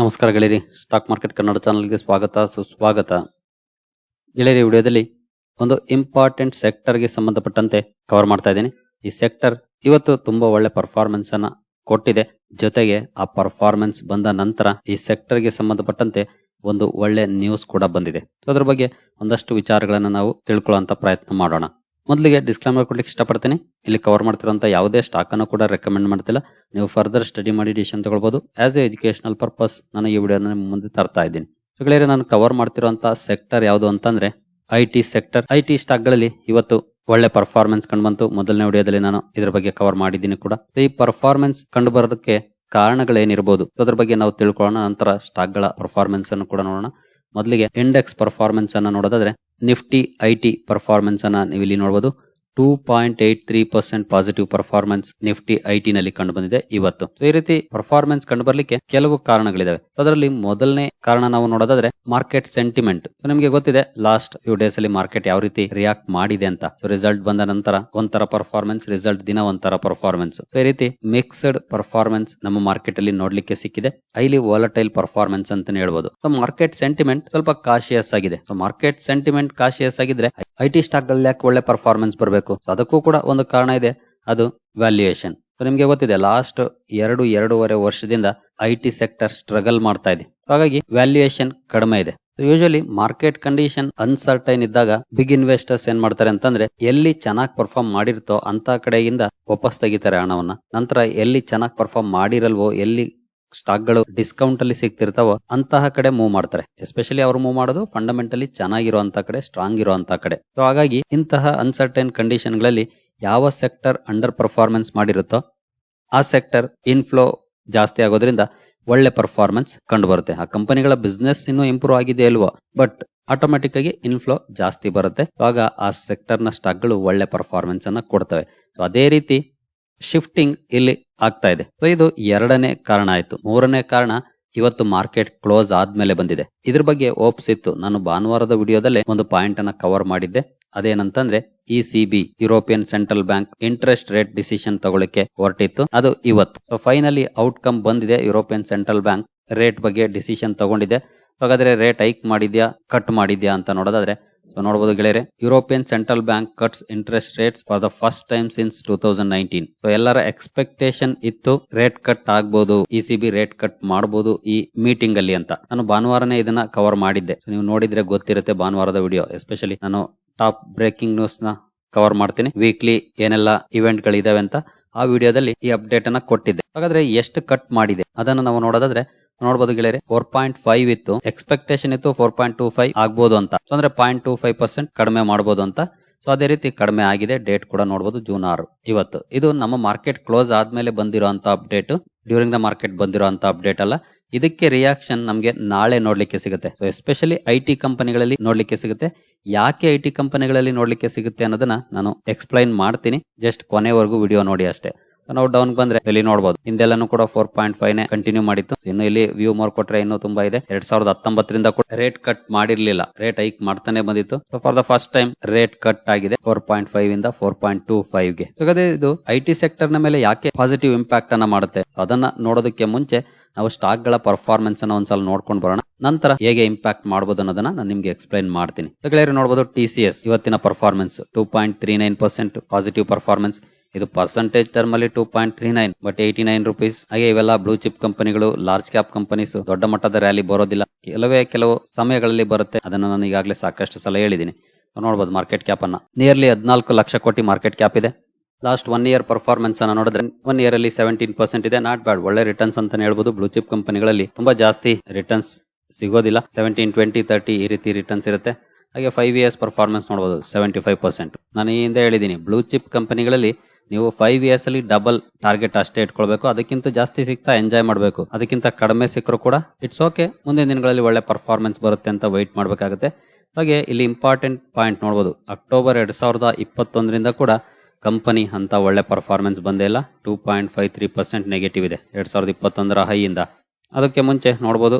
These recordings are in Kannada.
ನಮಸ್ಕಾರ ಗೆಳೆಯರಿ. ಸ್ಟಾಕ್ ಮಾರ್ಕೆಟ್ ಕನ್ನಡ ಚಾನಲ್ಗೆ ಸ್ವಾಗತ, ಸುಸ್ವಾಗತ. ಗೆಳೆಯರಿ ವಿಡಿಯೋದಲ್ಲಿ ಒಂದು ಇಂಪಾರ್ಟೆಂಟ್ ಸೆಕ್ಟರ್ಗೆ ಸಂಬಂಧಪಟ್ಟಂತೆ ಕವರ್ ಮಾಡ್ತಾ ಇದ್ದೀನಿ. ಈ ಸೆಕ್ಟರ್ ಇವತ್ತು ತುಂಬಾ ಒಳ್ಳೆ ಪರ್ಫಾರ್ಮೆನ್ಸ್ ಅನ್ನ ಕೊಟ್ಟಿದೆ. ಜೊತೆಗೆ ಆ ಪರ್ಫಾರ್ಮೆನ್ಸ್ ಬಂದ ನಂತರ ಈ ಸೆಕ್ಟರ್ಗೆ ಸಂಬಂಧಪಟ್ಟಂತೆ ಒಂದು ಒಳ್ಳೆ ನ್ಯೂಸ್ ಕೂಡ ಬಂದಿದೆ. ಅದ್ರ ಬಗ್ಗೆ ಒಂದಷ್ಟು ವಿಚಾರಗಳನ್ನು ನಾವು ತಿಳ್ಕೊಳ್ಳುವಂತ ಪ್ರಯತ್ನ ಮಾಡೋಣ. ಮೊದಲಿಗೆ ಡಿಸ್ಕ್ಲೈಮರ್ ಕೊಡ್ಲಿಕ್ಕೆ ಇಷ್ಟಪಡ್ತೀನಿ. ಇಲ್ಲಿ ಕವರ್ ಮಾಡ್ತಿರೋಂಥ ಯಾವುದೇ ಸ್ಟಾಕ್ ಅನ್ನು ಕೂಡ ರೆಕಮೆಂಡ್ ಮಾಡ್ತಿಲ್ಲ. ನೀವು ಫರ್ದರ್ ಸ್ಟಡಿ ಮಾಡಿ ಡಿಸಿಷನ್ ತಗೊಳ್ಬಹುದು ಆಸ್ ಎ ಎಜುಕೇಶನಲ್ ಪರ್ಪಸ್ ನಾನು ಈ ವಿಡಿಯೋನ ನಿಮ್ಮ ಮುಂದೆ ತರ್ತಾ ಇದ್ದೀನಿ. ಸೊ ಗೆಳೆಯರೆ ನಾನು ಕವರ್ ಮಾಡ್ತಿರುವಂತ ಸೆಕ್ಟರ್ ಯಾವುದು ಅಂತಂದ್ರೆ I T sector I T ಸ್ಟಾಕ್ಗಳಲ್ಲಿ ಇವತ್ತು ಒಳ್ಳೆ ಪರ್ಫಾರ್ಮೆನ್ಸ್ ಕಂಡು ಬಂತು ಮೊದಲನೇ ವಿಡಿಯೋದಲ್ಲಿ ನಾನು ಇದ್ರ ಬಗ್ಗೆ ಕವರ್ ಮಾಡಿದ್ದೀನಿ ಕೂಡ. ಈ ಪರ್ಫಾರ್ಮೆನ್ಸ್ ಕಂಡು ಬರೋದಕ್ಕೆ ಕಾರಣಗಳೇನಿರಬಹುದು So, ಅದ್ರ ಬಗ್ಗೆ ನಾವು ತಿಳ್ಕೊಳ್ಳೋಣ. ನಂತರ ಸ್ಟಾಕ್ಗಳ ಪರ್ಫಾರ್ಮೆನ್ಸ್ ಅನ್ನು ಕೂಡ ನೋಡೋಣ. ಮೊದಲಿಗೆ ಇಂಡೆಕ್ಸ್ ಪರ್ಫಾರ್ಮೆನ್ಸ್ ಅನ್ನು ನೋಡೋದಾದ್ರೆ ನಿಫ್ಟಿ ಐ ಟಿ ಪರ್ಫಾರ್ಮೆನ್ಸ್ ಅನ್ನ ನೀವು ಇಲ್ಲಿ ನೋಡಬಹುದು two point eight three percent positive performance Nifty IT ನಲ್ಲಿ ಕಂಡು ಬಂದಿದೆ ಇವತ್ತು ಈ ರೀತಿ ಪರ್ಫಾರ್ಮೆನ್ಸ್ ಕಂಡು ಬರ್ಲಿಕ್ಕೆ ಕೆಲವು ಕಾರಣಗಳಿದಾವೆ. ಅದರಲ್ಲಿ ಮೊದಲನೇ ಕಾರಣ ನಾವು ನೋಡೋದಾದ್ರೆ ಮಾರ್ಕೆಟ್ ಸೆಂಟಿಮೆಂಟ್ ನಿಮಗೆ ಗೊತ್ತಿದೆ ಲಾಸ್ಟ್ ಫ್ಯೂ ಡೇಸ್ ಅಲ್ಲಿ ಮಾರ್ಕೆಟ್ ಯಾವ ರೀತಿ ರಿಯಾಕ್ಟ್ ಮಾಡಿದೆ ಅಂತ. ರಿಸಲ್ಟ್ ಬಂದ ನಂತರ ಒಂಥರ ಪರ್ಫಾರ್ಮೆನ್ಸ್ ರಿಸಲ್ಟ್ ದಿನ ಒಂಥರ ಪರ್ಫಾರ್ಮೆನ್ಸ್ ಈ ರೀತಿ ಮಿಕ್ಸ್ಡ್ ಪರ್ಫಾರ್ಮೆನ್ಸ್ ನಮ್ಮ ಮಾರ್ಕೆಟ್ ಅಲ್ಲಿ ನೋಡ್ಲಿಕ್ಕೆ ಸಿಕ್ಕಿದೆ. ಹೈಲಿ ವಾಲಟೈಲ್ ಪರ್ಫಾರ್ಮೆನ್ಸ್ ಅಂತಾನೆ ಹೇಳ್ಬೋದು. ಸೊ ಮಾರ್ಕೆಟ್ ಸೆಂಟಿಮೆಂಟ್ ಸ್ವಲ್ಪ ಕಾಶಿಯಸ್ ಆಗಿದೆ. ಸೊ ಮಾರ್ಕೆಟ್ ಸೆಂಟಿಮೆಂಟ್ ಕಾಶಿಯಸ್ ಆಗಿದ್ರೆ ಐಟಿ ಸ್ಟಾಕ್ಗಳಲ್ಲಿ ಯಾಕೆ ಒಳ್ಳೆ ಪರ್ಫಾರ್ಮೆನ್ಸ್ ಬರಬೇಕು? ಅದಕ್ಕೂ ಕೂಡ ಒಂದು ಕಾರಣ ಇದೆ. ಅದು ವ್ಯಾಲ್ಯೂಯೇಷನ್ ನಿಮ್ಗೆ ಗೊತ್ತಿದೆ ಲಾಸ್ಟ್ ಎರಡು, ಎರಡೂವರೆ ವರ್ಷದಿಂದ ಐ ಟಿ ಸೆಕ್ಟರ್ ಸ್ಟ್ರಗಲ್ ಮಾಡ್ತಾ ಇದೆ. ಹಾಗಾಗಿ ವ್ಯಾಲ್ಯೂಯೇಷನ್ ಕಡಿಮೆ ಇದೆ. ಯೂಶಲಿ ಮಾರ್ಕೆಟ್ ಕಂಡೀಷನ್ ಅನ್ಸರ್ಟೈನ್ ಇದ್ದಾಗ ಬಿಗ್ ಇನ್ವೆಸ್ಟರ್ಸ್ ಏನ್ ಮಾಡ್ತಾರೆ ಅಂತಂದ್ರೆ, ಎಲ್ಲಿ ಚೆನ್ನಾಗಿ ಪರ್ಫಾರ್ಮ್ ಮಾಡಿರ್ತೋ ಅಂತ ಕಡೆಯಿಂದ ವಾಪಸ್ ತೆಗಿತಾರೆ ಹಣವನ್ನ. ನಂತರ ಎಲ್ಲಿ ಚೆನ್ನಾಗಿ ಪರ್ಫಾರ್ಮ್ ಮಾಡಿರಲ್ವೋ, ಎಲ್ಲಿ ಸ್ಟಾಕ್ಗಳು ಡಿಸ್ಕೌಂಟ್ ಅಲ್ಲಿ ಸಿಗ್ತಿರ್ತಾವ ಅಂತಹ ಕಡೆ ಮೂವ್ ಮಾಡ್ತಾರೆ. ಎಸ್ಪೆಷಲಿ ಅವ್ರು ಮೂವ್ ಮಾಡೋದು ಫಂಡಮೆಂಟಲಿ ಚೆನ್ನಾಗಿರುವಂತ ಕಡೆ ಸ್ಟ್ರಾಂಗ್ ಇರುವಂತ ಕಡೆ. ಸೊ ಹಾಗಾಗಿ ಇಂತಹ ಅನ್ಸರ್ಟೈನ್ ಕಂಡೀಷನ್ಗಳಲ್ಲಿ ಯಾವ ಸೆಕ್ಟರ್ ಅಂಡರ್ ಪರ್ಫಾರ್ಮೆನ್ಸ್ ಮಾಡಿರುತ್ತೋ ಆ ಸೆಕ್ಟರ್ ಇನ್ಫ್ಲೋ ಜಾಸ್ತಿ ಆಗೋದ್ರಿಂದ ಒಳ್ಳೆ ಪರ್ಫಾರ್ಮೆನ್ಸ್ ಕಂಡು ಬರುತ್ತೆ ಆ ಕಂಪನಿಗಳ ಬಿಸ್ನೆಸ್ ಇನ್ನೂ ಇಂಪ್ರೂವ್ ಆಗಿದೆ ಅಲ್ವಾ ಬಟ್ ಆಟೋಮೆಟಿಕ್ ಆಗಿ ಇನ್ಫ್ಲೋ ಜಾಸ್ತಿ ಬರುತ್ತೆ. ಆಗ ಆ ಸೆಕ್ಟರ್ನ ಸ್ಟಾಕ್ಗಳು ಒಳ್ಳೆ ಪರ್ಫಾರ್ಮೆನ್ಸ್ ಅನ್ನ ಕೊಡ್ತವೆ. ಅದೇ ರೀತಿ ಶಿಫ್ಟಿಂಗ್ ಇಲ್ಲಿ ಆಗ್ತಾ ಇದೆ. ಸೊ ಇದು ಎರಡನೇ ಕಾರಣ ಆಯ್ತು. ಮೂರನೇ ಕಾರಣ ಇವತ್ತು ಮಾರ್ಕೆಟ್ ಕ್ಲೋಸ್ ಆದ್ಮೇಲೆ ಬಂದಿದೆ. ಇದ್ರ ಬಗ್ಗೆ ಓಪ್ಸ್ ಇತ್ತು. ನಾನು ಭಾನುವಾರದ ವಿಡಿಯೋದಲ್ಲೇ ಒಂದು ಪಾಯಿಂಟ್ ಅನ್ನ ಕವರ್ ಮಾಡಿದ್ದೆ. ಅದೇನಂತಂದ್ರೆ E C B European Central Bank interest rate decision ತಗೊಳ್ಳಿಕ್ಕೆ ಹೊರಟಿತ್ತು. ಅದು ಇವತ್ತು. ಸೊ ಫೈನಲಿ ಔಟ್ಕಮ್ ಬಂದಿದೆ. ಯುರೋಪಿಯನ್ ಸೆಂಟ್ರಲ್ ಬ್ಯಾಂಕ್ ರೇಟ್ ಬಗ್ಗೆ ಡಿಸಿಷನ್ ತಗೊಂಡಿದೆ. ಹಾಗಾದ್ರೆ ರೇಟ್ ಹೈಕ್ ಮಾಡಿದ್ಯಾ ಕಟ್ ಮಾಡಿದ್ಯಾ ಅಂತ ನೋಡೋದಾದ್ರೆ ಸೊ ನೋಡಬಹುದು ಗೆಳೆಯರೆ European Central Bank cuts interest rates for the first time since two thousand nineteen so ಎಲ್ಲರ ಎಕ್ಸ್ಪೆಕ್ಟೇಷನ್ ಇತ್ತು ರೇಟ್ ಕಟ್ ಆಗ್ಬಹುದು E C B rate cut ಮಾಡಬಹುದು ಈ ಮೀಟಿಂಗ್ ಅಲ್ಲಿ ಅಂತ. ನಾನು ಭಾನುವಾರನೇ ಇದನ್ನ ಕವರ್ ಮಾಡಿದ್ದೆ. ನೀವು ನೋಡಿದ್ರೆ ಗೊತ್ತಿರುತ್ತೆ ಭಾನುವಾರದ ವಿಡಿಯೋ ಎಸ್ಪೆಷಲಿ ನಾನು ಟಾಪ್ ಬ್ರೇಕಿಂಗ್ ನ್ಯೂಸ್ನ ಕವರ್ ಮಾಡ್ತೀನಿ. ವೀಕ್ಲಿ ಏನೆಲ್ಲ ಇವೆಂಟ್ ಗಳಿದಾವೆ ಅಂತ ಆ ವಿಡಿಯೋದಲ್ಲಿ ಈ ಅಪ್ಡೇಟ್ ಅನ್ನ ಕೊಟ್ಟಿದ್ದೆ. ಹಾಗಾದ್ರೆ ಎಷ್ಟು ಕಟ್ ಮಾಡಿದೆ? ಅದನ್ನ ನಾವು ನೋಡೋದಾದ್ರೆ ನೋಡಬಹುದು ಗೆಳೆಯರೆ ಫೋರ್ ಪಾಯಿಂಟ್ ಫೈವ್ ಇತ್ತು. ಎಕ್ಸ್ಪೆಕ್ಟೇಷನ್ ಇತ್ತು ಫೋರ್ ಪಾಯಿಂಟ್ ಟೂ ಫೈವ್ ಆಗ್ಬೋದು ಅಂತ. ಅಂದ್ರೆ ಪಾಯಿಂಟ್ ಟೂ ಫೈವ್ ಪರ್ಸೆಂಟ್ ಕಡಿಮೆ ಮಾಡಬಹುದು ಅಂತ. ಸೊ ಅದೇ ರೀತಿ ಕಡಿಮೆ ಆಗಿದೆ ಡೇಟ್ ಕೂಡ ನೋಡಬಹುದು ಜೂನ್ ಆರು ಇವತ್ತು. ಇದು ನಮ್ಮ ಮಾರ್ಕೆಟ್ ಕ್ಲೋಸ್ ಆದ್ಮೇಲೆ ಬಂದಿರುವಂತ ಅಪ್ಡೇಟ್ ಡ್ಯೂರಿಂಗ್ ದ ಮಾರ್ಕೆಟ್ ಬಂದಿರುವಂತ ಅಪ್ಡೇಟ್ ಅಲ್ಲ. ಇದಕ್ಕೆ ರಿಯಾಕ್ಷನ್ ನಮಗೆ ನಾಳೆ ನೋಡ್ಲಿಕ್ಕೆ ಸಿಗುತ್ತೆ. ಸೊ ಎಸ್ಪೆಷಲಿ ಐ ಟಿ ಕಂಪನಿಗಳಲ್ಲಿ ನೋಡ್ಲಿಕ್ಕೆ ಸಿಗುತ್ತೆ. ಯಾಕೆ ಐ ಟಿ ಕಂಪನಿಗಳಲ್ಲಿ ನೋಡ್ಲಿಕ್ಕೆ ಸಿಗುತ್ತೆ ಅನ್ನೋದನ್ನ ನಾನು ಎಕ್ಸ್ಪ್ಲೈನ್ ಮಾಡ್ತೀನಿ. ಜಸ್ಟ್ ಕೊನೆವರೆಗೂ ವಿಡಿಯೋ ನೋಡಿ ಅಷ್ಟೇ. ನಾವು ಡೌನ್ ಬಂದ್ರೆ ಇಲ್ಲಿ ನೋಡಬಹುದು ಹಿಂದೆಲ್ಲಾನು ಕೂಡ ಫೋರ್ ಪಾಯಿಂಟ್ ಫೈವ್ ನೇ ಕಂಟಿನ್ಯೂ ಮಾಡಿತ್ತು. ಇನ್ನು ಇಲ್ಲಿ ವ್ಯೂ ಮೋರ್ ಕೊಟ್ರೆ ಇನ್ನೂ ತುಂಬಾ ಇದೆ. ಎರಡ್ ಸಾವಿರದ ಹತ್ತೊಂಬತ್ತರಿಂದ ಕೂಡ ರೇಟ್ ಕಟ್ ಮಾಡಿರ್ಲಿಲ್ಲ. ರೇಟ್ ಹೈಕ್ ಮಾಡ್ತಾನೆ ಬಂದಿತ್ತು. For the first time rate cut ಆಗಿದೆ ಫೋರ್ ಪಾಯಿಂಟ್ ಫೈವ್ ಇಂದ ಫೋರ್ ಪಾಯಿಂಟ್ ಟೂ ಫೈವ್ಗೆ. ಹಾಗಾದ್ರೆ ಇದು ಐ ಟಿ ಸೆಕ್ಟರ್ನ ಮೇಲೆ ಯಾಕೆ ಪಾಸಿಟಿವ್ ಇಂಪ್ಯಾಕ್ಟ್ ಅನ್ನ ಮಾಡುತ್ತೆ? ಅದನ್ನ ನೋಡೋದಕ್ಕೆ ಮುಂಚೆ ನಾವು ಸ್ಟಾಕ್ಗಳ ಪರ್ಫಾರ್ಮೆನ್ಸ್ ಅನ್ನ ಒಂದ್ಸಲ ನೋಡ್ಕೊಂಡು ಬರೋಣ. ನಂತರ ಹೇಗೆ ಇಂಪ್ಯಾಕ್ಟ್ ಮಾಡಬಹುದು ಅನ್ನೋದನ್ನ ನಾನು ನಿಮ್ಗೆ ಎಕ್ಸ್ಪ್ಲೈನ್ ಮಾಡ್ತೀನಿ. ನೋಡಬಹುದು ಟಿ ಸಿ ಎಸ್ ಇವತ್ತಿನ performance two point three nine percent positive performance ಇದು ಪರ್ಸೆಂಟೇಜ್ ಟರ್ಮ್ ಅಲ್ಲಿ two point three nine but eighty nine rupees ಹಾಗೆ ಇವೆಲ್ಲ ಬ್ಲೂ ಚಿಪ್ ಕಂಪನಿಗಳು ಲಾರ್ಜ್ ಕ್ಯಾಪ್ ಕಂಪನೀಸ್ ದೊಡ್ಡ ಮಟ್ಟದ ರ್ಯಾಲಿ ಬರೋದಿಲ್ಲ. ಕೆಲವೇ ಕೆಲವು ಸಮಯಗಳಲ್ಲಿ ಬರುತ್ತೆ. ಅದನ್ನ ನಾನು ಈಗಾಗಲೇ ಸಾಕಷ್ಟು ಸಲ ಹೇಳಿದ್ದೀನಿ ನೋಡಬಹುದು ಮಾರ್ಕೆಟ್ ಕ್ಯಾಪ್ ಅನ್ನ. ನಿಯರ್ಲಿ ಹದಿನಾಲ್ಕು ಲಕ್ಷ ಕೋಟಿ ಮಾರ್ಕೆಟ್ ಕ್ಯಾಪ್ ಇದೆ. ಲಾಸ್ಟ್ ಒನ್ ಇಯರ್ ಪರ್ಫಾರ್ಮೆನ್ಸ್ ಅನ್ನ ನೋಡಿದ್ರೆ ಒನ್ ಇಯರ್ ಅಲ್ಲಿ ಸೆವೆಂಟೀನ್ ಪರ್ಸೆಂಟ್ ಇದೆ. ನಾಟ್ ಬ್ಯಾಡ್ ಒಳ್ಳೆ ರಿಟರ್ನ್ಸ್ ಅಂತ ಹೇಳ್ಬೋದು. ಬ್ಲೂ ಚಿಪ್ ಕಂಪನಿಗಳಲ್ಲಿ ತುಂಬಾ ಜಾಸ್ತಿ ರಿಟರ್ನ್ಸ್ ಸಿಗೋದಿಲ್ಲ. ಸೆವೆಂಟೀನ್ ಟ್ವೆಂಟಿ ತರ್ಟಿ ಈ ರೀತಿ ರಿಟರ್ನ್ಸ್ ಇರುತ್ತೆ. ಹಾಗೆ ಫೈವ್ ಇಯರ್ಸ್ ಪರ್ಫಾರ್ಮೆನ್ಸ್ ನೋಡಬಹುದು ಸೆವೆಂಟಿ ಫೈವ್ ಪರ್ಸೆಂಟ್ ನಾನು ಈ ಹಿಂದೆ ಹೇಳಿದ್ದೀನಿ ಬ್ಲೂ ಚಿಪ್ ಕಂಪನಿಗಳಲ್ಲಿ ನೀವು ಫೈವ್ ಇಯರ್ಸ್ ಅಲ್ಲಿ ಡಬಲ್ ಟಾರ್ಗೆಟ್ ಅಷ್ಟೇ ಇಟ್ಕೊಳ್ಬೇಕು. ಅದಕ್ಕಿಂತ ಜಾಸ್ತಿ ಸಿಗ್ತಾ ಎಂಜಾಯ್ ಮಾಡಬೇಕು. ಅದಕ್ಕಿಂತ ಕಡಿಮೆ ಸಿಕ್ಕರೂ ಕೂಡ ಇಟ್ಸ್ ಓಕೆ ಮುಂದಿನ ದಿನಗಳಲ್ಲಿ ಒಳ್ಳೆ ಪರ್ಫಾರ್ಮೆನ್ಸ್ ಬರುತ್ತೆ ಅಂತ ವೈಟ್ ಮಾಡಬೇಕಾಗುತ್ತೆ. ಹಾಗೆ ಇಲ್ಲಿ ಇಂಪಾರ್ಟೆಂಟ್ ಪಾಯಿಂಟ್ ನೋಡಬಹುದು ಅಕ್ಟೋಬರ್ ಎರಡ್ ಸಾವಿರದ ಇಪ್ಪತ್ತೊಂದರಿಂದ ಕೂಡ ಕಂಪನಿ ಅಂತ ಒಳ್ಳೆ ಪರ್ಫಾರ್ಮೆನ್ಸ್ ಬಂದೇ ಇಲ್ಲ. Two point five three percent negative ಇದೆ ಎರಡ್ ಸಾವಿರದ ಇಪ್ಪತ್ತೊಂದರ ಹೈಯಿಂದ ಅದಕ್ಕೆ ಮುಂಚೆ ನೋಡಬಹುದು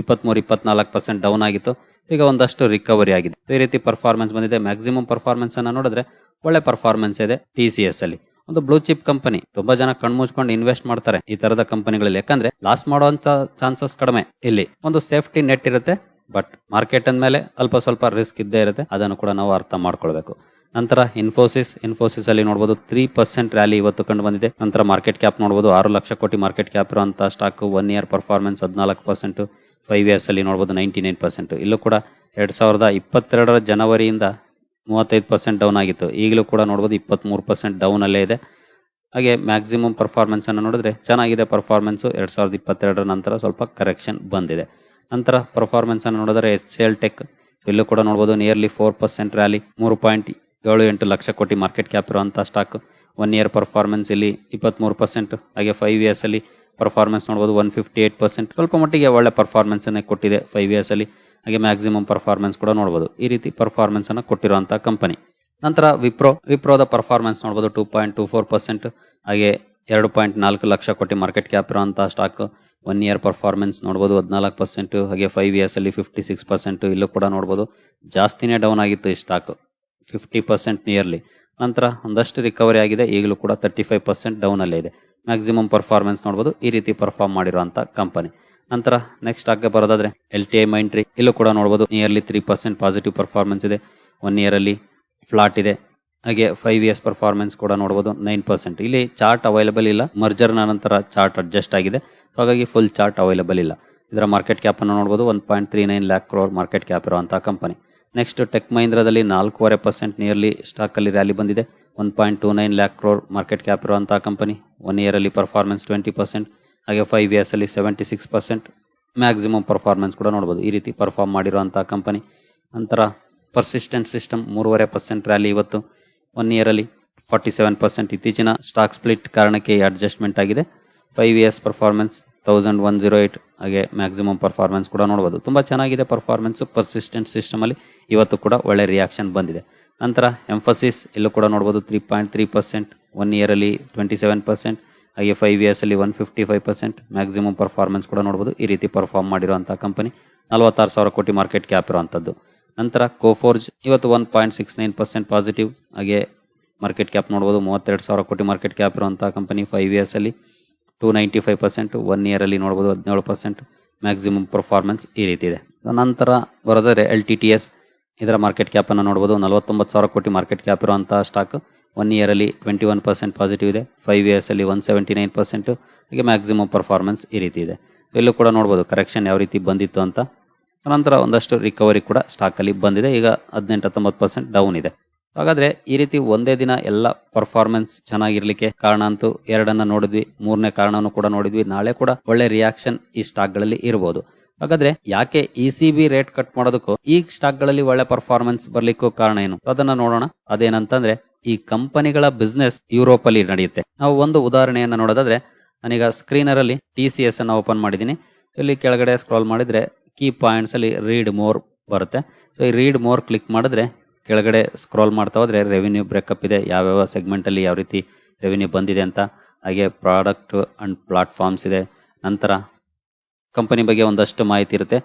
ಇಪ್ಪತ್ಮೂರು, ಇಪ್ಪತ್ನಾಲ್ಕು ಪರ್ಸೆಂಟ್ ಡೌನ್ ಆಗಿತ್ತು. ಈಗ ಒಂದಷ್ಟು ರಿಕವರಿ ಆಗಿದೆ. ಈ ರೀತಿ ಪರ್ಫಾರ್ಮೆನ್ಸ್ ಬಂದಿದೆ. ಮ್ಯಾಕ್ಸಿಮಮ್ ಪರ್ಫಾರ್ಮೆನ್ಸ್ ಅನ್ನ ನೋಡಿದ್ರೆ ಒಳ್ಳೆ ಪರ್ಫಾರ್ಮೆನ್ಸ್ ಇದೆ ಟಿ ಸಿ ಎಸ್ ಅಲ್ಲಿ. ಒಂದು ಬ್ಲೂ ಚಿಪ್ ಕಂಪನಿ ತುಂಬಾ ಜನ ಕಣ್ಮುಚ್ಕೊಂಡು ಇನ್ವೆಸ್ಟ್ ಮಾಡ್ತಾರೆ ಈ ತರದ ಕಂಪನಿಗಳಲ್ಲಿ ಯಾಕಂದ್ರೆ ಲಾಸ್ ಮಾಡುವಂತ ಚಾನ್ಸಸ್ ಕಡಿಮೆ ಇಲ್ಲಿ. ಒಂದು ಸೇಫ್ಟಿ ನೆಟ್ ಇರುತ್ತೆ ಬಟ್ ಮಾರ್ಕೆಟ್ ಅಂದ್ಮೇಲೆ ಅಲ್ಪ ಸ್ವಲ್ಪ ರಿಸ್ಕ್ ಇದ್ದೇ ಇರುತ್ತೆ. ಅದನ್ನು ಕೂಡ ನಾವು ಅರ್ಥ ಮಾಡ್ಕೊಳ್ಬೇಕು. ನಂತರ ಇನ್ಫೋಸಿಸ್ ಇನ್ಫೋಸಿಸ್ ಅಲ್ಲಿ ನೋಡಬಹುದು ತ್ರೀ ಪರ್ಸೆಂಟ್ ರ್ಯಾಲಿ ಇವತ್ತು ಕಂಡು ಬಂದಿದೆ. ನಂತರ ಮಾರ್ಕೆಟ್ ಕ್ಯಾಪ್ ನೋಡಬಹುದು ಆರು ಲಕ್ಷ ಕೋಟಿ ಮಾರ್ಕೆಟ್ ಕ್ಯಾಪ್ ಇರುವಂತಹ ಸ್ಟಾಕ್ ಒನ್ ಇಯರ್ ಪರ್ಫಾರ್ಮೆನ್ಸ್ ಹದಿನಾಲ್ಕು ಪರ್ಸೆಂಟ್ ಫೈವ್ ಇಯರ್ಸ್ ಅಲ್ಲಿ ನೋಡಬಹುದು ನೈಂಟಿ ನೈನ್ ಪರ್ಸೆಂಟ್ ಇಲ್ಲೂ ಕೂಡ ಎರಡ್ ಸಾವಿರದ ಇಪ್ಪತ್ತೆರಡರ ಜನವರಿಯಿಂದ ಮೂವತ್ತೈದು ಪರ್ಸೆಂಟ್ ಡೌನ್ ಆಗಿತ್ತು. ಈಗಲೂ ಕೂಡ ನೋಡ್ಬೋದು ಇಪ್ಪತ್ಮೂರು ಪರ್ಸೆಂಟ್ ಡೌನಲ್ಲೇ ಇದೆ. ಹಾಗೆ ಮ್ಯಾಕ್ಸಿಮಮ್ ಪರ್ಫಾರ್ಮೆನ್ಸನ್ನು ನೋಡಿದ್ರೆ ಚೆನ್ನಾಗಿದೆ ಪರ್ಫಾರ್ಮೆನ್ಸು ಎರಡು ಸಾವಿರದ ಇಪ್ಪತ್ತೆರಡರ ನಂತರ ಸ್ವಲ್ಪ ಕರೆಕ್ಷನ್ ಬಂದಿದೆ. ನಂತರ ಪರ್ಫಾರ್ಮೆನ್ಸನ್ನು ನೋಡಿದ್ರೆ ಎಚ್ ಎಲ್ ಟೆಕ್ ಇಲ್ಲೂ ಕೂಡ ನೋಡ್ಬೋದು ನಿಯರ್ಲಿ ಫೋರ್ ಪರ್ಸೆಂಟ್ ರ್ಯಾಲಿ ಮೂರು ಪಾಯಿಂಟ್ ಏಳು ಎಂಟು ಲಕ್ಷ ಕೋಟಿ ಮಾರ್ಕೆಟ್ ಕ್ಯಾಪ್ ಇರುವಂಥ ಸ್ಟಾಕ್ ಒನ್ ಇಯರ್ ಪರ್ಫಾರ್ಮೆನ್ಸ್ ಇಲ್ಲಿ ಇಪ್ಪತ್ಮೂರು ಪರ್ಸೆಂಟ್ ಹಾಗೆ ಫೈವ್ ಇಯರ್ಸಲ್ಲಿ ಪರ್ಫಾರ್ಮೆನ್ಸ್ ನೋಡ್ಬೋದು ಒನ್ ಫಿಫ್ಟಿ ಏಯ್ಟ್ ಪರ್ಸೆಂಟ್ ಸ್ವಲ್ಪ ಮಟ್ಟಿಗೆ ಒಳ್ಳೆ ಪರ್ಫಾರ್ಮೆನ್ಸನ್ನೇ ಕೊಟ್ಟಿದೆ ಫೈವ್ ಇಯರ್ಸ್ ಅಲ್ಲಿ. ಹಾಗೆ ಮ್ಯಾಕ್ಸಿಮಮ್ ಪರ್ಫಾರ್ಮೆನ್ಸ್ ಕೂಡ ನೋಡಬಹುದು ಈ ರೀತಿ ಪರ್ಫಾರ್ಮೆನ್ಸ್ ಅನ್ನು ಕೊಟ್ಟಿರುವಂತಹ ಕಂಪನಿ ನಂತರ ವಿಪ್ರೋ ವಿಪ್ರೋದ ಪರ್ಫಾರ್ಮೆನ್ಸ್ ನೋಡಬಹುದು two point two four percent ಹಾಗೆ ಎರಡು ಪಾಯಿಂಟ್ ನಾಲ್ಕು ಲಕ್ಷ ಕೋಟಿ ಮಾರ್ಕೆಟ್ ಕ್ಯಾಪ್ ಇರುವಂತಹ ಸ್ಟಾಕ್ ಒನ್ ಇಯರ್ ಪರ್ಫಾರ್ಮೆನ್ಸ್ ನೋಡಬಹುದು ಹದಿನಾಲ್ಕು ಪರ್ಸೆಂಟ್ ಹಾಗೆ ಫೈವ್ ಇಯರ್ಸ್ ಅಲ್ಲಿ ಫಿಫ್ಟಿ ಸಿಕ್ಸ್ ಪರ್ಸೆಂಟ್ ಇಲ್ಲೂ ಕೂಡ ನೋಡಬಹುದು ಜಾಸ್ತಿನೇ ಡೌನ್ ಆಗಿತ್ತು ಈ ಸ್ಟಾಕ್ ಫಿಫ್ಟಿ ಪರ್ಸೆಂಟ್ ನಿಯರ್ಲಿ ನಂತರ ಒಂದಷ್ಟು ರಿಕವರಿ ಆಗಿದೆ, ಈಗಲೂ ಕೂಡ ತರ್ಟಿ ಫೈವ್ ಪರ್ಸೆಂಟ್ ಡೌನ್ ಅಲ್ಲೇ ಇದೆ. ಮ್ಯಾಕ್ಸಿಮಮ್ ಪರ್ಫಾರ್ಮೆನ್ಸ್ ನೋಡಬಹುದು ಈ ರೀತಿ ಪರ್ಫಾರ್ಮ್ ಮಾಡಿರುವಂತ ಕಂಪನಿ ನಂತರ ನೆಕ್ಸ್ಟ್ ಆಗಿ ಬರೋದಾದ್ರೆ ಎಲ್ ಟಿ ಐ ಮೈಂಟ್ರಿ ಇಲ್ಲೂ ಕೂಡ ನೋಡಬಹುದು nearly three percent positive performance ಇದೆ. ಒನ್ ಇಯರ್ ಅಲ್ಲಿ ಫ್ಲಾಟ್ ಇದೆ. ಹಾಗೆ ಫೈವ್ ಇಯರ್ಸ್ ಪರ್ಫಾರ್ಮೆನ್ಸ್ ಕೂಡ ನೋಡಬಹುದು ನೈನ್ ಪರ್ಸೆಂಟ್ ಇಲ್ಲಿ ಚಾರ್ಟ್ ಅವೈಲಬಲ್ ಇಲ್ಲ. ಮರ್ಜರ್ನ ನಂತರ ಚಾರ್ಟ್ ಅಡ್ಜಸ್ಟ್ ಆಗಿದೆ. ಹಾಗಾಗಿ ಫುಲ್ ಚಾರ್ಟ್ ಅವೈಲಬಲ್ ಇಲ್ಲ. ಇದರ ಮಾರ್ಕೆಟ್ ಕ್ಯಾಪ್ ಅನ್ನು ನೋಡಬಹುದು one point three nine lakh crore market cap ಇರುವಂತಹ ಕಂಪನಿ ನೆಕ್ಸ್ಟ್ ಟೆಕ್ ಮಹೀಂದ್ರದಲ್ಲಿ ನಾಲ್ಕೂವರೆ ಪರ್ಸೆಂಟ್ ನಿಯರ್ಲಿ ಸ್ಟಾಕ್ ಅಲ್ಲಿ ರ್ಯಾಲಿ ಬಂದಿದೆ. One point two nine lakh crore market cap ಇರುವಂತಹ ಕಂಪನಿ ಒನ್ ಇಯರ್ ಅಲ್ಲಿ ಪರ್ಫಾರ್ಮೆನ್ಸ್ ಟ್ವೆಂಟಿ ಪರ್ಸೆಂಟ್ ಹಾಗೆ ಫೈವ್ ಇಯರ್ಸ್ ಅಲ್ಲಿ seventy six percent maximum performance ಕೂಡ ನೋಡಬಹುದು ಈ ರೀತಿ ಪರ್ಫಾರ್ಮ್ ಮಾಡಿರುವಂತಹ ಕಂಪನಿ ನಂತರ ಪರ್ಸಿಸ್ಟೆಂಟ್ ಸಿಸ್ಟಮ್ ಮೂರುವರೆ ಪರ್ಸೆಂಟ್ ರ್ಯಾಲಿ ಇವತ್ತು ಒನ್ ಇಯರ್ ಅಲ್ಲಿ ಫಾರ್ಟಿ ಸೆವೆನ್ ಪರ್ಸೆಂಟ್ ಇತ್ತೀಚಿನ ಸ್ಟಾಕ್ ಸ್ಪ್ಲಿಟ್ ಕಾರಣಕ್ಕೆ ಅಡ್ಜಸ್ಟ್ಮೆಂಟ್ ಆಗಿದೆ. Five years performance thousand one zero eight ಹಾಗೆ ಮ್ಯಾಕ್ಸಿಮಮ್ ಪರ್ಫಾರ್ಮೆನ್ಸ್ ಕೂಡ ನೋಡಬಹುದು ತುಂಬಾ ಚೆನ್ನಾಗಿದೆ ಪರ್ಫಾರ್ಮೆನ್ಸ್ ಪರ್ಸಿಸ್ಟೆಂಟ್ ಸಿಸ್ಟಮ್ ಅಲ್ಲಿ ಇವತ್ತು ಕೂಡ ಒಳ್ಳೆ ರಿಯಾಕ್ಷನ್ ಬಂದಿದೆ. ನಂತರ ಎಂಫಸಿಸ್ ಇಲ್ಲೂ ಕೂಡ ನೋಡಬಹುದು three point three percent one year ಅಲ್ಲಿ ಟ್ವೆಂಟಿ ಸೆವೆನ್ ಪರ್ಸೆಂಟ್ ಹಾಗೆ ಫೈವ್ ಇಯರ್ಸ್ ಅಲ್ಲಿ one fifty five percent maximum performance ಕೂಡ ನೋಡಬಹುದು ಈ ರೀತಿ ಪರ್ಫಾರ್ಮ್ ಮಾಡಿರುವಂತಹ ಕಂಪನಿ ನಲವತ್ತಾರು ಸಾವಿರ ಕೋಟಿ ಮಾರ್ಕೆಟ್ ಕ್ಯಾಪ್ ಇರುವಂತದ್ದು. ನಂತರ ಕೋಫೋರ್ಜ್ ಇವತ್ತು one point six nine percent positive ಹಾಗೆ ಮಾರ್ಕೆಟ್ ಕ್ಯಾಪ್ ನೋಡಬಹುದು ಮೂವತ್ತೆರಡು ಸಾವಿರ ಕೋಟಿ ಮಾರ್ಕೆಟ್ ಕ್ಯಾಪ್ ಇರುವಂತಹ ಕಂಪನಿ ಫೈವ್ ಇಯರ್ಸ್ ಅಲ್ಲಿ two ninety five percent one year ಅಲ್ಲಿ ನೋಡಬಹುದು ಹದಿನೇಳು ಪರ್ಸೆಂಟ್ ಮ್ಯಾಕ್ಸಿಮಮ್ ಪರ್ಫಾರ್ಮೆನ್ಸ್ ಈ ರೀತಿ ಇದೆ. ನಂತರ ಬರೋದರೆ ಎಲ್ ಟಿ ಟಿ ಎಸ್ ಇದರ ಮಾರ್ಕೆಟ್ ಕ್ಯಾಪ್ ಅನ್ನು ನೋಡಬಹುದು ನಲವತ್ತೊಂಬತ್ತು ಸಾವಿರ ಕೋಟಿ ಮಾರ್ಕೆಟ್ ಕ್ಯಾಪ್ ಇರುವಂತಹ ಸ್ಟಾಕ್ ಒನ್ ಇಯರ್ ಅಲ್ಲಿ ಟ್ವೆಂಟಿ ಒನ್ ಪರ್ಸೆಂಟ್ ಪಾಸಿಟಿವ್ ಇದೆ. ಫೈವ್ ಇಯರ್ಸ್ ಅಲ್ಲಿ ಒನ್ ಸೆವೆಂಟಿ ನೈನ್ ಪರ್ಸೆಂಟು ಹಾಗೆ ಮ್ಯಾಕ್ಸಿಮಮ್ ಪರ್ಫಾರ್ಮೆನ್ಸ್ ಈ ರೀತಿ ಇದೆ. ಎಲ್ಲೂ ಕೂಡ ನೋಡ್ಬೋದು ಕರೆಕ್ಷನ್ ಯಾವ ರೀತಿ ಬಂದಿತ್ತು ಅಂತ. ನಂತರ ಒಂದಷ್ಟು ರಿಕವರಿ ಕೂಡ ಸ್ಟಾಕ್ ಅಲ್ಲಿ ಬಂದಿದೆ. ಈಗ ಹದಿನೆಂಟು ಹತ್ತೊಂಬತ್ತು ಪರ್ಸೆಂಟ್ ಡೌನ್ ಇದೆ. ಹಾಗಾದ್ರೆ ಈ ರೀತಿ ಒಂದೇ ದಿನ ಎಲ್ಲ ಪರ್ಫಾರ್ಮೆನ್ಸ್ ಚೆನ್ನಾಗಿರ್ಲಿಕ್ಕೆ ಕಾರಣ ಅಂತೂ ಎರಡನ್ನ ನೋಡಿದ್ವಿ. ಮೂರನೇ ಕಾರಣವನ್ನು ಕೂಡ ನೋಡಿದ್ವಿ. ನಾಳೆ ಕೂಡ ಒಳ್ಳೆ ರಿಯಾಕ್ಷನ್ ಈ ಸ್ಟಾಕ್ಗಳಲ್ಲಿ ಇರಬಹುದು ಹಾಗಾದ್ರೆ ಯಾಕೆ E C B rate cut ಮಾಡೋದಕ್ಕೂ ಈ ಸ್ಟಾಕ್ಗಳಲ್ಲಿ ಒಳ್ಳೆ ಪರ್ಫಾರ್ಮೆನ್ಸ್ ಬರ್ಲಿಕ್ಕೂ ಕಾರಣ ಏನು? ಅದನ್ನ ನೋಡೋಣ. ಅದೇನಂತಂದ್ರೆ ಈ ಕಂಪನಿಗಳ ಬಿಸ್ನೆಸ್ ಯುರೋಪ್ ಅಲ್ಲಿ ನಡೆಯುತ್ತೆ. ನಾವು ಒಂದು ಉದಾಹರಣೆಯನ್ನು ನೋಡೋದಾದ್ರೆ, ನಾನೀಗ ಸ್ಕ್ರೀನರ್ ಅಲ್ಲಿ ಟಿ ಸಿ ಎಸ್ ಅನ್ನ ಓಪನ್ ಮಾಡಿದ್ದೀನಿ. ಇಲ್ಲಿ ಕೆಳಗಡೆ ಸ್ಕ್ರಾಲ್ ಮಾಡಿದ್ರೆ ಕೀ ಪಾಯಿಂಟ್ಸ್ ಅಲ್ಲಿ ರೀಡ್ ಮೋರ್ ಬರುತ್ತೆ. ಸೊ ಈ ರೀಡ್ ಮೋರ್ ಕ್ಲಿಕ್ ಮಾಡಿದ್ರೆ ಕೆಳಗಡೆ ಸ್ಕ್ರಾಲ್ ಮಾಡ್ತಾ ಹೋದ್ರೆ ರೆವಿನ್ಯೂ ಬ್ರೇಕಪ್ ಇದೆ, ಯಾವ್ಯಾವ ಸೆಗ್ಮೆಂಟ್ ಅಲ್ಲಿ ಯಾವ ರೀತಿ ರೆವಿನ್ಯೂ ಬಂದಿದೆ ಅಂತ. ಹಾಗೆ ಪ್ರಾಡಕ್ಟ್ ಅಂಡ್ ಪ್ಲಾಟ್ಫಾರ್ಮ್ಸ್ ಇದೆ. ನಂತರ ಕಂಪನಿ ಬಗ್ಗೆ ಒಂದಷ್ಟು ಮಾಹಿತಿ ಇರುತ್ತೆ.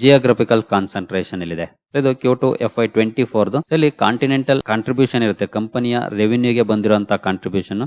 ಜಿಯೋಗ್ರಫಿಕಲ್ ಕಾನ್ಸಂಟ್ರೇಷನ್ ಇಲ್ಲಿದೆ. ಇದು Q two F I twenty ಫೋರ್ದು ಇಲ್ಲಿ ಕಾಂಟಿನೆಂಟಲ್ ಕಾಂಟ್ರಿಬ್ಯೂಷನ್ ಇರುತ್ತೆ. ಕಂಪನಿಯ ರೆವಿನ್ಯೂಗೆ ಬಂದಿರುವಂತಹ ಕಾಂಟ್ರಿಬ್ಯೂಷನ್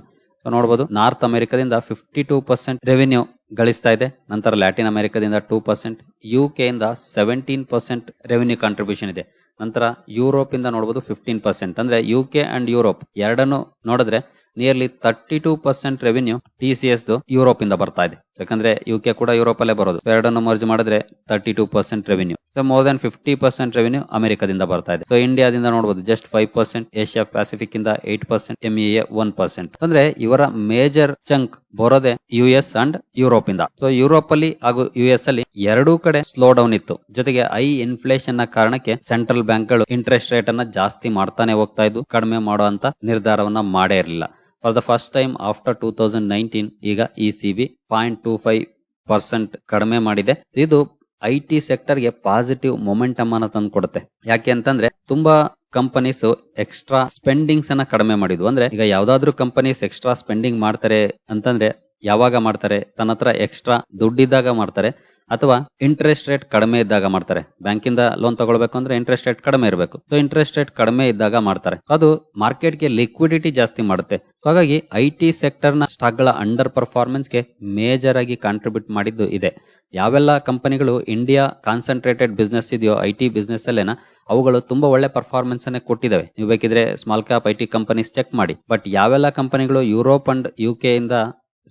ನೋಡಬಹುದು ನಾರ್ತ್ ಅಮೆರಿಕದಿಂದ ಫಿಫ್ಟಿ ಟೂ ಪರ್ಸೆಂಟ್ ರೆವಿನ್ಯೂ ಗಳಿಸ್ತಾ ಇದೆ. ನಂತರ ಲ್ಯಾಟಿನ್ ಅಮೆರಿಕದಿಂದ ಟೂ ಪರ್ಸೆಂಟ್ ಯು ಕೆ ಇಂದ ಸೆವೆಂಟೀನ್ ಪರ್ಸೆಂಟ್ ರೆವಿನ್ಯೂ ಕಾಂಟ್ರಿಬ್ಯೂಷನ್ ಇದೆ. ನಂತರ ಯುರೋಪ್ ಇಂದ ನೋಡಬಹುದು ಫಿಫ್ಟೀನ್ ಪರ್ಸೆಂಟ್ ಅಂದ್ರೆ ಯು ಕೆ ಅಂಡ್ ಯುರೋಪ್ ಎರಡನ್ನು ನೋಡಿದ್ರೆ nearly thirty two percent revenue T C S Europe ಇಂದ ಬರ್ತಾ ಇದೆ. ಯಾಕಂದ್ರೆ ಯು ಕೆ ಕೂಡ ಯುರೋಪ್ ಅಲ್ಲೇ ಬರೋದು. ಎರಡನ್ನು ಮರ್ಜ್ ಮಾಡಿದ್ರೆ thirty two percent revenue so more than fifty percent revenue ಅಮೆರಿಕದಿಂದ ಬರ್ತಾ ಇದೆ. ಸೊ ಇಂಡಿಯಾದಿಂದ ನೋಡಬಹುದು just five percent Asia Pacific ಇಂದ eight percent M A one percent ಅಂದ್ರೆ ಇವರ ಮೇಜರ್ ಚಂಕ್ ಬರೋದೆ ಯು ಎಸ್ ಅಂಡ್ ಯುರೋಪ್ ಇಂದ. ಸೊ ಯುರೋಪ್ ಅಲ್ಲಿ ಹಾಗೂ ಯು ಎಸ್ ಅಲ್ಲಿ ಎರಡೂ ಕಡೆ ಸ್ಲೋ ಡೌನ್ ಇತ್ತು. ಜೊತೆಗೆ ಐ ಇನ್ಫ್ಲೇಷನ್ನ ಕಾರಣಕ್ಕೆ ಸೆಂಟ್ರಲ್ ಬ್ಯಾಂಕ್ಗಳು ಇಂಟ್ರೆಸ್ಟ್ ರೇಟ್ ಅನ್ನ ಜಾಸ್ತಿ ಮಾಡ್ತಾನೆ ಹೋಗ್ತಾ ಇದ್ದು ಕಡಿಮೆ ಮಾಡುವಂತ ನಿರ್ಧಾರವನ್ನ ಮಾಡೇ ಇರಲಿಲ್ಲ. For the first time after two thousand nineteen ಈಗ E C B point two five percent ಕಡಿಮೆ ಮಾಡಿದೆ. ಇದು ಐ ಟಿ ಸೆಕ್ಟರ್ಗೆ ಪಾಸಿಟಿವ್ ಮೊಮೆಂಟಮ್ ಅನ್ನ ತಂದು ಕೊಡುತ್ತೆ. ಯಾಕೆ ಅಂತಂದ್ರೆ ತುಂಬಾ ಕಂಪನೀಸ್ ಎಕ್ಸ್ಟ್ರಾ ಸ್ಪೆಂಡಿಂಗ್ಸ್ ಅನ್ನ ಕಡಿಮೆ ಮಾಡಿದ್ವು. ಅಂದ್ರೆ ಈಗ ಯಾವ್ದಾದ್ರು ಕಂಪನೀಸ್ ಎಕ್ಸ್ಟ್ರಾ ಸ್ಪೆಂಡಿಂಗ್ ಮಾಡ್ತಾರೆ ಅಂತಂದ್ರೆ ಯಾವಾಗ ಮಾಡ್ತಾರೆ? ತನ್ನ ಹತ್ರ ಎಕ್ಸ್ಟ್ರಾ ದುಡ್ಡಿದ್ದಾಗ ಮಾಡ್ತಾರೆ ಅಥವಾ ಇಂಟ್ರೆಸ್ಟ್ ರೇಟ್ ಕಡಿಮೆ ಇದ್ದಾಗ ಮಾಡ್ತಾರೆ. ಬ್ಯಾಂಕಿಂದ ಲೋನ್ ತಗೊಳ್ಬೇಕು ಅಂದ್ರೆ ಇಂಟ್ರೆಸ್ಟ್ ರೇಟ್ ಕಡಿಮೆ ಇರಬೇಕು. ಸೊ ಇಂಟ್ರೆಸ್ಟ್ ರೇಟ್ ಕಡಿಮೆ ಇದ್ದಾಗ ಮಾಡ್ತಾರೆ. ಅದು ಮಾರ್ಕೆಟ್ಗೆ ಲಿಕ್ವಿಡಿಟಿ ಜಾಸ್ತಿ ಮಾಡುತ್ತೆ. ಹಾಗಾಗಿ ಐ ಟಿ ಸೆಕ್ಟರ್ನ ಸ್ಟಾಕ್ಗಳ ಅಂಡರ್ ಪರ್ಫಾರ್ಮೆನ್ಸ್ಗೆ ಮೇಜರ್ ಆಗಿ ಕಾಂಟ್ರಿಬ್ಯೂಟ್ ಮಾಡಿದ್ದು ಇದೆ. ಯಾವೆಲ್ಲ ಕಂಪನಿಗಳು ಇಂಡಿಯಾ ಕಾನ್ಸಂಟ್ರೇಟೆಡ್ ಬಿಸ್ನೆಸ್ ಇದೆಯೋ ಐ ಟಿ ಬಿಸ್ನೆಸ್ ಅಲ್ಲೇನ, ಅವುಗಳು ತುಂಬಾ ಒಳ್ಳೆ ಪರ್ಫಾರ್ಮೆನ್ಸ್ ಅನ್ನೇ ಕೊಟ್ಟಿದ್ದಾವೆ. ನೀವು ಬೇಕಿದ್ರೆ small cap I T companies check ಮಾಡಿ. ಬಟ್ ಯಾವೆಲ್ಲ ಕಂಪನಿಗಳು ಯುರೋಪ್ ಅಂಡ್ ಯು ಕೆ ಇಂದ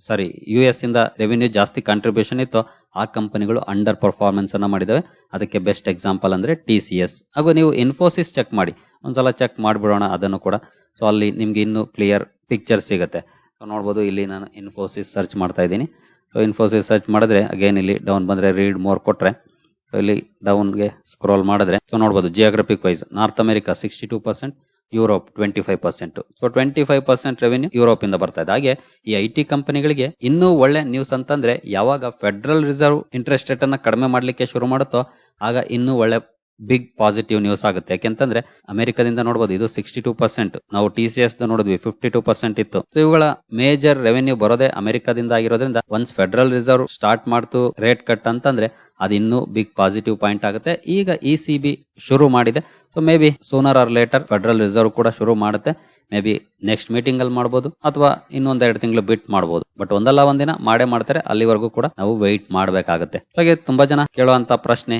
ಸಾರಿ ಯು ಎಸ್ ಇಂದ ರೆವಿನ್ಯೂ ಜಾಸ್ತಿ ಕಾಂಟ್ರಿಬ್ಯೂಷನ್ ಇತ್ತು. ಆ ಕಂಪನಿಗಳು ಅಂಡರ್ ಪರ್ಫಾರ್ಮೆನ್ಸ್ ಅನ್ನ ಮಾಡಿದಾವೆ. ಅದಕ್ಕೆ ಬೆಸ್ಟ್ ಎಕ್ಸಾಂಪಲ್ ಅಂದ್ರೆ ಟಿ ಸಿ ಎಸ್ ಹಾಗೂ ನೀವು ಇನ್ಫೋಸಿಸ್ ಚೆಕ್ ಮಾಡಿ. ಒಂದ್ಸಲ ಚೆಕ್ ಮಾಡಿಬಿಡೋಣ ಅದನ್ನು ಕೂಡ. ಸೊ ಅಲ್ಲಿ ನಿಮ್ಗೆ ಇನ್ನೂ ಕ್ಲಿಯರ್ ಪಿಕ್ಚರ್ ಸಿಗುತ್ತೆ. ನೋಡ್ಬೋದು, ಇಲ್ಲಿ ನಾನು ಇನ್ಫೋಸಿಸ್ ಸರ್ಚ್ ಮಾಡ್ತಾ ಇದ್ದೀನಿ. ಸೊ ಇನ್ಫೋಸಿಸ್ ಸರ್ಚ್ ಮಾಡಿದ್ರೆ ಅಗೇನ್ ಇಲ್ಲಿ ಡೌನ್ ಬಂದ್ರೆ ರೀಡ್ ಮೋರ್ ಕೊಟ್ರೆ. ಸೊ ಇಲ್ಲಿ ಡೌನ್ಗೆ ಸ್ಕ್ರೋಲ್ ಮಾಡಿದ್ರೆ. ಸೊ ನೋಡ್ಬೋದು geographic wise North America sixty two percent Europe twenty five percent so twenty five percent revenue Europe ಇಂದ ಬರ್ತಾ ಇದೆ. ಹಾಗೆ ಈ ಐ ಟಿ ಕಂಪನಿಗಳಿಗೆ ಇನ್ನೂ ಒಳ್ಳೆ ನ್ಯೂಸ್ ಅಂತಂದ್ರೆ ಯಾವಾಗ ಫೆಡರಲ್ ರಿಸರ್ವ್ ಇಂಟ್ರೆಸ್ಟ್ ರೇಟ್ ಅನ್ನ ಕಡಿಮೆ ಮಾಡಲಿಕ್ಕೆ ಶುರು ಮಾಡುತ್ತೋ, ಆಗ ಇನ್ನೂ ಒಳ್ಳೆ ಬಿಗ್ ಪಾಸಿಟಿವ್ ನ್ಯೂಸ್ ಆಗುತ್ತೆ. ಯಾಕೆಂತಂದ್ರೆ ಅಮೆರಿಕದಿಂದ ನೋಡಬಹುದು ಇದು ಸಿಕ್ಸ್ಟಿ ಟೂ ಪರ್ಸೆಂಟ್ ನಾವು ಟಿ ಸಿ ಎಸ್ ನೋಡಿದ್ವಿ ಫಿಫ್ಟಿ ಟೂ ಪರ್ಸೆಂಟ್ ಇತ್ತು. ಸೊ ಇವುಗಳ ಮೇಜರ್ ರೆವೆನ್ಯೂ ಬರೋದೇ ಅಮೆರಿಕದಿಂದ ಆಗಿರೋದ್ರಿಂದ ಒನ್ಸ್ ಫೆಡರಲ್ ರಿಸರ್ವ್ ಸ್ಟಾರ್ಟ್ ಮಾಡ್ತು ರೇಟ್ ಕಟ್ ಅಂತಂದ್ರೆ ಅದು ಇನ್ನೂ ಬಿಗ್ ಪಾಸಿಟಿವ್ ಪಾಯಿಂಟ್ ಆಗುತ್ತೆ. ಈಗ ಇ ಸಿ ಬಿ ಶುರು ಮಾಡಿದೆ. So maybe sooner or later Federal Reserve ಕೂಡ ಶುರು ಮಾಡುತ್ತೆ. ಮೇ ಬಿ ನೆಕ್ಸ್ಟ್ ಮೀಟಿಂಗ್ ಅಲ್ಲಿ ಮಾಡಬಹುದು ಅಥವಾ ಇನ್ನೊಂದೆರಡು ತಿಂಗಳು ಬಿಟ್ ಮಾಡಬಹುದು ಬಟ್ ಒಂದಲ್ಲ ಒಂದಿನ ಮಾಡೇ ಮಾಡ್ತಾರೆ. ಅಲ್ಲಿವರೆಗೂ ಕೂಡ ನಾವು ವೆಯ್ಟ್ ಮಾಡಬೇಕಾಗುತ್ತೆ. ಹಾಗೆ ತುಂಬಾ ಜನ ಕೇಳುವಂತ ಪ್ರಶ್ನೆ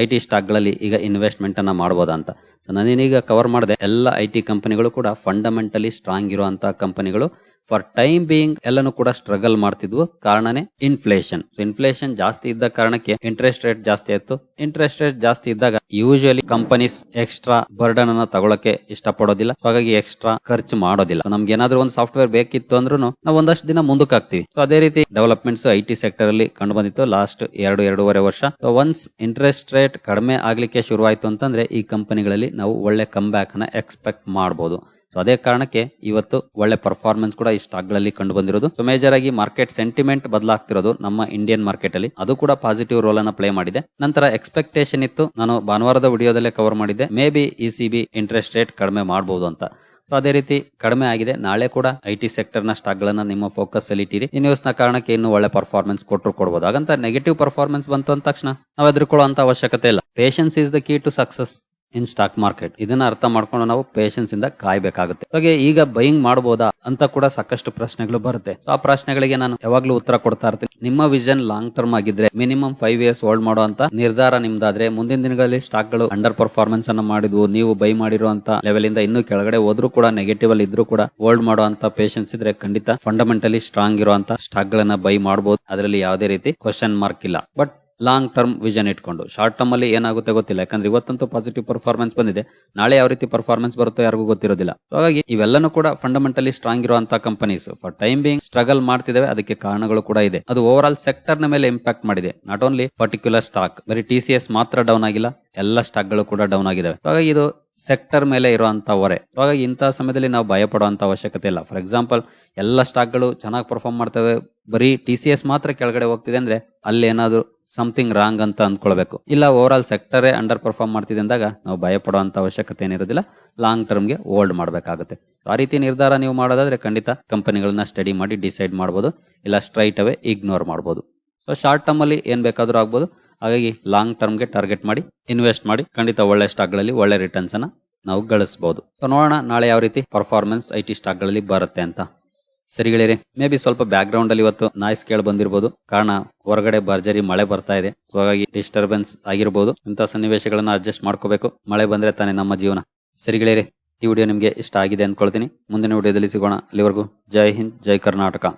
ಐ ಟಿ ಸ್ಟಾಕ್ಗಳಲ್ಲಿ ಈಗ ಇನ್ವೆಸ್ಟ್ಮೆಂಟ್ ಅನ್ನ ಮಾಡಬಹುದಂತ ಅಂತ. ಸೊ ನಾನೇನೀಗ ಕವರ್ ಮಾಡಿದೆ ಎಲ್ಲ ಐ ಟಿ ಕಂಪನಿಗಳು ಕೂಡ ಫಂಡಮೆಂಟಲಿ ಸ್ಟ್ರಾಂಗ್ ಇರುವಂತಹ ಕಂಪನಿಗಳು. ಫಾರ್ ಟೈಮ್ ಬೀಯಿಂಗ್ ಎಲ್ಲನೂ ಕೂಡ ಸ್ಟ್ರಗಲ್ ಮಾಡ್ತಿದ್ವು. ಕಾರಣನೇ ಇನ್ಫ್ಲೇಷನ್ ಸೊ ಇನ್ಫ್ಲೇಷನ್ ಜಾಸ್ತಿ ಇದ್ದ ಕಾರಣಕ್ಕೆ ಇಂಟ್ರೆಸ್ಟ್ ರೇಟ್ ಜಾಸ್ತಿ ಆಯ್ತು. ಇಂಟ್ರೆಸ್ಟ್ ರೇಟ್ ಜಾಸ್ತಿ ಇದ್ದಾಗ ಯೂಶಲಿ ಕಂಪನೀಸ್ ಎಕ್ಸ್ಟ್ರಾ ಬರ್ಡನ್ ಅನ್ನ ತಗೊಳಕ್ಕೆ ಇಷ್ಟಪಡೋದಿಲ್ಲ. ಹಾಗಾಗಿ ಎಕ್ಸ್ಟ್ರಾ ಖರ್ಚು ಮಾಡೋದಿಲ್ಲ. ನಮ್ಗೆ ಏನಾದ್ರೂ ಒಂದು ಸಾಫ್ಟ್ವೇರ್ ಬೇಕಿತ್ತು ಅಂದ್ರೂ ನಾವು ಒಂದಷ್ಟು ದಿನ ಮುಂದಕ್ಕೆ ಹಾಕ್ತಿವಿ. ಸೊ ಅದೇ ರೀತಿ ಡೆವಲಪ್ಮೆಂಟ್ಸ್ ಐ ಟಿ ಸೆಕ್ಟರ್ ಅಲ್ಲಿ ಕಂಡು ಬಂದಿತ್ತು. ಲಾಸ್ಟ್ ಎರಡು, ಎರಡೂವರೆ ವರ್ಷ. ಒನ್ಸ್ ಇಂಟ್ರೆಸ್ಟ್ ರೇಟ್ ಕಡಿಮೆ ಆಗಲಿಕ್ಕೆ ಶುರುವಾಯಿತು ಅಂತಂದ್ರೆ ಈ ಕಂಪನಿಗಳಲ್ಲಿ ನಾವು ಒಳ್ಳೆ ಕಮ್ ಬ್ಯಾಕ್ ಅನ್ನ ಎಕ್ಸ್ಪೆಕ್ಟ್ ಮಾಡಬಹುದು ಸೊ ಅದೇ ಕಾರಣಕ್ಕೆ ಇವತ್ತು ಒಳ್ಳೆ ಪರ್ಫಾರ್ಮೆನ್ಸ್ ಕೂಡ ಈ ಸ್ಟಾಕ್ಗಳಲ್ಲಿ ಕಂಡು ಬಂದಿರೋದು. ಸೊ ಮೇಜರ್ ಆಗಿ ಮಾರ್ಕೆಟ್ ಸೆಂಟಿಮೆಂಟ್ ಬದಲಾಗ್ತಿರೋದು ನಮ್ಮ ಇಂಡಿಯನ್ ಮಾರ್ಕೆಟ್ ಅಲ್ಲಿ. ಅದು ಕೂಡ ಪಾಸಿಟಿವ್ ರೋಲ್ ಅನ್ನ ಪ್ಲೇ ಮಾಡಿದೆ. ನಂತರ ಎಕ್ಸ್ಪೆಕ್ಟೇಷನ್ ಇತ್ತು. ನಾನು ಭಾನುವಾರದ ವಿಡಿಯೋದಲ್ಲೇ ಕವರ್ ಮಾಡಿದ್ದೆ. Maybe E interest rate ಕಡಿಮೆ ಮಾಡಬಹುದು ಅಂತ. ಸೊ ಅದೇ ರೀತಿ ಕಡಿಮೆ ಆಗಿದೆ. ನಾಳೆ ಕೂಡ ಐ ಟಿ ಸೆಕ್ಟರ್ನ ಸ್ಟಾಕ್ ನಿಮ್ಮ ಫೋಕಸ್ ಅಲ್ಲಿ ಇಟ್ಟಿರಿ. ಈ ನ ಕಾರಣಕ್ಕೆ ಇನ್ನು ಒಳ್ಳೆ ಪರ್ಫಾರ್ಮೆನ್ಸ್ ಕೊಟ್ಟರು ಕೊಡಬಹುದು ಹಾಗಂತ ನೆಗೆಟಿವ್ ಪರ್ಫಾರ್ಮೆನ್ಸ್ ಬಂತು ಅಂದ ತಕ್ಷಣ ನಾವು ಎದುರುಕೊಳ್ಳುವಂತ ಅವಶ್ಯಕತೆ ಇಲ್ಲ. Patience is the key to success in stock market ಇದನ್ನ ಅರ್ಥ ಮಾಡ್ಕೊಂಡು ನಾವು ಪೇಷನ್ಸ್ ಇಂದ ಕಾಯ್ಬೇಕಾಗುತ್ತೆ. ಹಾಗೆ ಈಗ ಬೈಯಿಂಗ್ ಮಾಡಬಹುದಾ ಅಂತ ಕೂಡ ಸಾಕಷ್ಟು ಪ್ರಶ್ನೆಗಳು ಬರುತ್ತೆ. ಆ ಪ್ರಶ್ನೆಗಳಿಗೆ ನಾನು ಯಾವಾಗ್ಲೂ ಉತ್ತರ ಕೊಡ್ತಾ ಇರ್ತೀನಿ. ನಿಮ್ಮ ವಿಷನ್ ಲಾಂಗ್ ಟರ್ಮ್ ಆಗಿದ್ರೆ ಮಿನಿಮಮ್ ಫೈವ್ ಇಯರ್ಸ್ ಹೋಲ್ಡ್ ಅಂತ ನಿರ್ಧಾರ ನಿಮ್ದಾದ್ರೆ, ಮುಂದಿನ ದಿನಗಳಲ್ಲಿ ಸ್ಟಾಕ್ಗಳು ಅಂಡರ್ ಪರ್ಫಾರ್ಮೆನ್ಸ್ ಅನ್ನ ಮಾಡಿದ್ವು, ನೀವು ಬೈ ಮಾಡಿರುವಂತ ಲೆವೆಲ್ ಇಂದ ಇನ್ನೂ ಕೆಳಗಡೆ ಹೋದ್ರು ಕೂಡ ನೆಗೆಟಿವ್ ಅಲ್ಲಿ ಇದ್ರೂ ಕೂಡ ಹೋಲ್ಡ್ ಮಾಡುವಂತ ಪೇಷನ್ಸ್ ಇದ್ರೆ ಖಂಡಿತ ಫಂಡಮೆಂಟಲಿ ಸ್ಟ್ರಾಂಗ್ ಇರುವಂತ ಸ್ಟಾಕ್ ಗಳನ್ನ ಬೈ ಮಾಡಬಹುದು ಅದರಲ್ಲಿ ಯಾವುದೇ ರೀತಿ ಕ್ವಶನ್ ಮಾರ್ಕ್ ಇಲ್ಲ. ಬಟ್ ಲಾಂಗ್ ಟರ್ಮ್ ವಿಷನ್ ಇಟ್ಕೊಂಡು. ಶಾರ್ಟ್ ಟರ್ಮ್ ಅಲ್ಲಿ ಏನಾಗುತ್ತೆ ಗೊತ್ತಿಲ್ಲ. ಯಾಕಂದ್ರೆ ಇವತ್ತಂತೂ ಪಾಸಿಟಿವ್ ಪರ್ಫಾರ್ಮೆನ್ಸ್ ಬಂದಿದೆ. ನಾಳೆ ಯಾವ ರೀತಿ ಪರ್ಫಾರ್ಮೆನ್ಸ್ ಬರುತ್ತೋ ಯಾರಿಗೂ ಗೊತ್ತಿರೋದಿಲ್ಲ. ಹಾಗಾಗಿ ಇವೆಲ್ಲನೂ ಕೂಡ ಫಂಡಮೆಂಟಲಿ ಸ್ಟ್ರಾಂಗ್ ಇರುವಂತಹ companies for time being struggle ಮಾಡ್ತಿದ್ದಾವೆ. ಅದಕ್ಕೆ ಕಾರಣಗಳು ಕೂಡ ಇದೆ. ಅದು ಓವರ್ ಆಲ್ ಸೆಕ್ಟರ್ನ ಮೇಲೆ ಇಂಪ್ಯಾಕ್ಟ್ ಮಾಡಿದೆ. ನಾಟ್ ಓನ್ಲಿ ಪರ್ಟಿಕ್ಯುಲರ್ ಸ್ಟಾಕ್ ಬರೀ ಟಿ ಸಿ ಎಸ್ ಮಾತ್ರ ಡೌನ್ ಆಗಿಲ್ಲ. ಎಲ್ಲ ಸ್ಟಾಕ್ಗಳು ಕೂಡ ಡೌನ್ ಆಗಿದಾವೆ ಹಾಗಾಗಿ ಇದು ಸೆಕ್ಟರ್ ಮೇಲೆ ಇರುವಂತ ಹೊರೆ. ಇವಾಗ ಇಂಥ ಸಮಯದಲ್ಲಿ ನಾವು ಭಯ ಪಡುವಂತ ಅವಶ್ಯಕತೆ ಇಲ್ಲ. ಫಾರ್ ಎಕ್ಸಾಂಪಲ್ ಎಲ್ಲ ಸ್ಟಾಕ್ಗಳು ಚೆನ್ನಾಗಿ ಪರ್ಫಾರ್ಮ್ ಮಾಡ್ತವೆ. ಬರೀ ಟಿ ಸಿ ಎಸ್ ಮಾತ್ರ ಕೆಳಗಡೆ ಹೋಗ್ತಿದೆ ಅಂದ್ರೆ ಅಲ್ಲಿ ಏನಾದ್ರು ಸಮಥಿಂಗ್ ರಾಂಗ್ ಅಂತ ಅಂದ್ಕೊಳ್ಬೇಕು. ಇಲ್ಲ ಓವರ್ ಸೆಕ್ಟರೇ ಅಂಡರ್ ಪರ್ಫಾರ್ಮ್ ಮಾಡ್ತಿದೆ ಅಂದಾಗ ನಾವು ಭಯ ಪಡುವಂತ ಅವಶ್ಯಕತೆ ಏನಿರೋದಿಲ್ಲ. ಲಾಂಗ್ ಟರ್ಮ್ಗೆ ಹೋಲ್ಡ್ ಮಾಡಬೇಕಾಗುತ್ತೆ. ಆ ರೀತಿ ನಿರ್ಧಾರ ನೀವು ಮಾಡೋದಾದ್ರೆ ಖಂಡಿತ ಕಂಪನಿಗಳನ್ನ ಸ್ಟಡಿ ಮಾಡಿ ಡಿಸೈಡ್ ಮಾಡಬಹುದು ಇಲ್ಲ ಸ್ಟ್ರೈಟ್ ಅವೇ ಇಗ್ನೋರ್ ಮಾಡಬಹುದು ಸೊ ಶಾರ್ಟ್ ಟರ್ಮ್ ಅಲ್ಲಿ ಬೇಕಾದರೂ ಬೇಕಾದ್ರೂ ಆಗ್ಬೋದು. ಹಾಗಾಗಿ ಲಾಂಗ್ ಟರ್ಮ್ಗೆ ಟಾರ್ಗೆಟ್ ಮಾಡಿ ಇನ್ವೆಸ್ಟ್ ಮಾಡಿ, ಖಂಡಿತ ಒಳ್ಳೆ ಸ್ಟಾಕ್ಗಳಲ್ಲಿ ಒಳ್ಳೆ ರಿಟರ್ನ್ಸ್ ಅನ್ನ ನಾವು ಗಳಿಸಬಹುದು ಸೊ ನೋಡೋಣ ನಾಳೆ ಯಾವ ರೀತಿ ಪರ್ಫಾರ್ಮೆನ್ಸ್ ಐ ಟಿ ಸ್ಟಾಕ್ಗಳಲ್ಲಿ ಬರುತ್ತೆ ಅಂತ. ಸರಿಗಳಿರಿ ಮೇ ಬಿ ಸ್ವಲ್ಪ ಬ್ಯಾಕ್ ಗ್ರೌಂಡ್ ಅಲ್ಲಿ ಇವತ್ತು ನಾಯ್ಸ್ ಕೇಳಿ ಬಂದಿರಬಹುದು ಕಾರಣ ಹೊರಗಡೆ ಭರ್ಜರಿ ಮಳೆ ಬರ್ತಾ ಇದೆ. ಸೊ ಹಾಗಾಗಿ ಡಿಸ್ಟರ್ಬೆನ್ಸ್ ಆಗಿರಬಹುದು ಇಂತಹ ಸನ್ನಿವೇಶಗಳನ್ನ ಅಡ್ಜಸ್ಟ್ ಮಾಡ್ಕೋಬೇಕು. ಮಳೆ ಬಂದ್ರೆ ತಾನೇ ನಮ್ಮ ಜೀವನ. ಸರಿಗಳಿರಿ ಈ ವಿಡಿಯೋ ನಿಮಗೆ ಇಷ್ಟ ಆಗಿದೆ ಅಂದ್ಕೊಳ್ತೀನಿ ಮುಂದಿನ ವಿಡಿಯೋದಲ್ಲಿ ಸಿಗೋಣ. ಅಲ್ಲಿವರೆಗೂ ಜೈ ಹಿಂದ್, ಜೈ ಕರ್ನಾಟಕ.